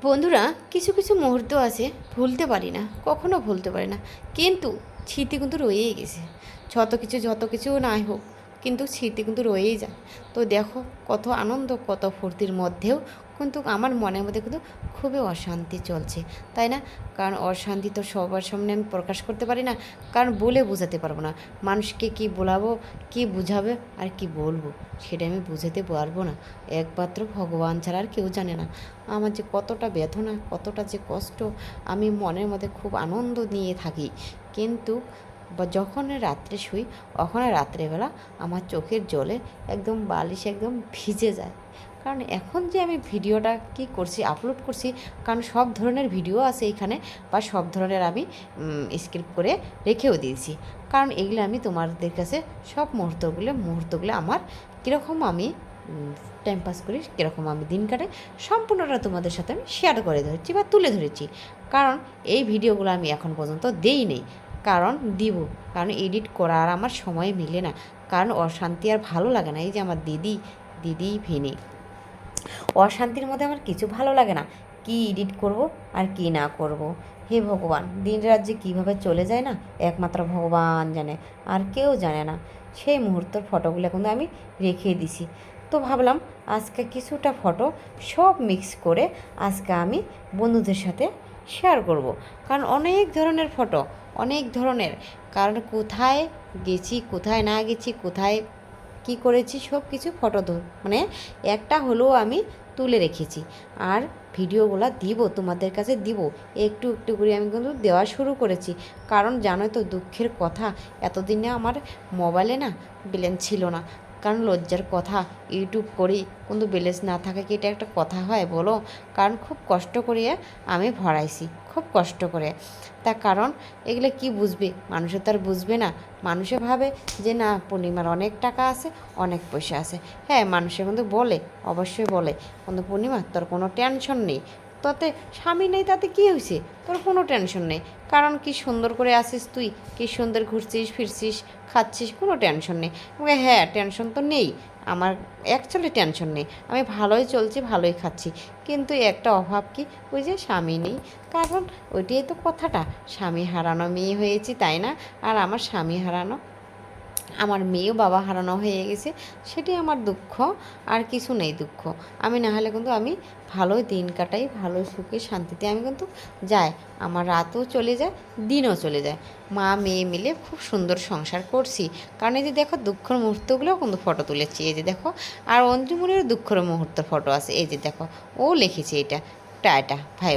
বন্ধুরা, কিছু কিছু মুহূর্ত আছে, ভুলতে পারি না, কখনো ভুলতে পারি না। কিন্তু স্মৃতি কিন্তু রয়েই গেছে। যত কিছু যত কিছু নাই হোক কিন্তু স্মৃতি কিন্তু রয়েই যায়। তো দেখো, কত আনন্দ, কত ফুর্তির মধ্যেও কিন্তু আমার মনের মধ্যে কিন্তু খুবই অশান্তি চলছে। তাই না? কারণ অশান্তি তো সবার সামনে আমি প্রকাশ করতে পারি না, কারণ বলে বোঝাতে পারব না। মানুষকে কি বলাবো, কি বুঝাবে আর কি বলব, সেটা আমি বুঝাতে পারব না। একমাত্র ভগবান ছাড়া আর কেউ জানে না। আমার যে কতটা বেদনা, কতটা যে কষ্ট, আমি মনের মধ্যে খুব আনন্দ নিয়ে থাকি। কিন্তু বা যখন রাত্রে শুই, তখন রাত্রেবেলা আমার চোখের জলে একদম বালিশ একদম ভিজে যায়। কারণ এখন যে আমি ভিডিওটা কি করছি আপলোড করছি, কারণ সব ধরনের ভিডিও আছে এখানে বা সব ধরনের আমি স্ক্রিপ্ট করে রেখেও দিয়েছি। কারণ এগুলো আমি তোমাদের কাছে সব মুহূর্তগুলো মুহূর্তগুলো আমার কীরকম আমি টাইম পাস করি, কীরকম আমি দিন কাটে, সম্পূর্ণটা তোমাদের সাথে আমি শেয়ার করে ধরেছি বা তুলে ধরেছি। কারণ এই ভিডিওগুলো আমি এখন পর্যন্ত দেই নেই কারণ দিব, কারণ এডিট করার আমার সময় মিলে না। কারণ অশান্তি আর ভালো লাগে না, এই যে আমার দিদি দিদি ভিনি। অশান্তির মধ্যে আমার কিছু ভালো লাগে না, কি এডিট করব আর কি না করব। হে ভগবান দিন রাত যে কীভাবে চলে যায় না, একমাত্র ভগবান জানে, আর কেউ জানে না। সেই মুহূর্তের ফটোগুলো কিন্তু আমি রেখে দিছি। তো ভাবলাম আজকে কিছুটা ফটো সব মিক্স করে আজকে আমি বন্ধুদের সাথে শেয়ার করব। কারণ অনেক ধরনের ফটো অনেক ধরনের। কারণ কোথায় গেছি, কোথায় না গেছি, কোথায় কি করেছি, সব কিছু ফটো মানে একটা হলেও আমি তুলে রেখেছি। আর ভিডিওগুলো দিব, তোমাদের কাছে দিব। একটু একটু করে আমি কিন্তু দেওয়া শুরু করেছি। কারণ জানোই তো দুঃখের কথা, এতদিনে আমার মোবাইলে না ব্যালেন্স ছিল না। কারণ লজ্জার কথা। ইউটিউব করি, কিন্তু ব্যালেন্স না থাকে কি এটা একটা কথা হয় বলো? কারণ খুব কষ্ট করে আমি ভরাইছি, খুব কষ্ট করে। তার কারণ এগুলো কি বুঝবে? মানুষে তো আর বুঝবে না। মানুষে ভাবে যে না, পূর্ণিমার অনেক টাকা আছে, অনেক পয়সা আছে। হ্যাঁ মানুষে কিন্তু বলে, অবশ্যই বলে। কিন্তু পূর্ণিমা তোর কোনো টেনশন নেই। তাতে স্বামী নেই, তাতে কী হয়েছে তোর কোনো টেনশন নেই। কারণ কি সুন্দর করে আসিস তুই? কি সুন্দর ঘুরছিস, ফিরছিস, খাচ্ছিস, কোনো টেনশন নেই। হ্যাঁ টেনশন তো নেই। আমার অ্যাকচুয়ালি টেনশন নেই। আমি ভালোই চলছি, ভালোই খাচ্ছি। কিন্তু একটা অভাব কি? ওই যে স্বামী নেই। কারণ ওইটাই তো কথাটা। স্বামী হারানো মেয়ে হয়েছি, তাই না? আর আমার স্বামী হারানো আমার মেয়েও বাবা হারানো হয়ে গেছে, সেটাই আমার দুঃখ, আর কিছু নেই দুঃখ। আমি না হলে কিন্তু আমি ভালো দিন কাটাই, ভালো সুখে শান্তিতে আমি কিন্তু যাই। আমার রাতও চলে যায়, দিনও চলে যায়। মা, মেয়ে মিলে খুব সুন্দর সংসার করছি। কারণ এই যে দেখো দুঃখের মুহূর্তগুলোও কিন্তু ফটো তুলেছি। এই যে দেখো, আর অঞ্জুমুনির দুঃখের মুহূর্তের ফটো আছে। এই যে দেখো, ও লিখেছে এটা। টাটা ভাই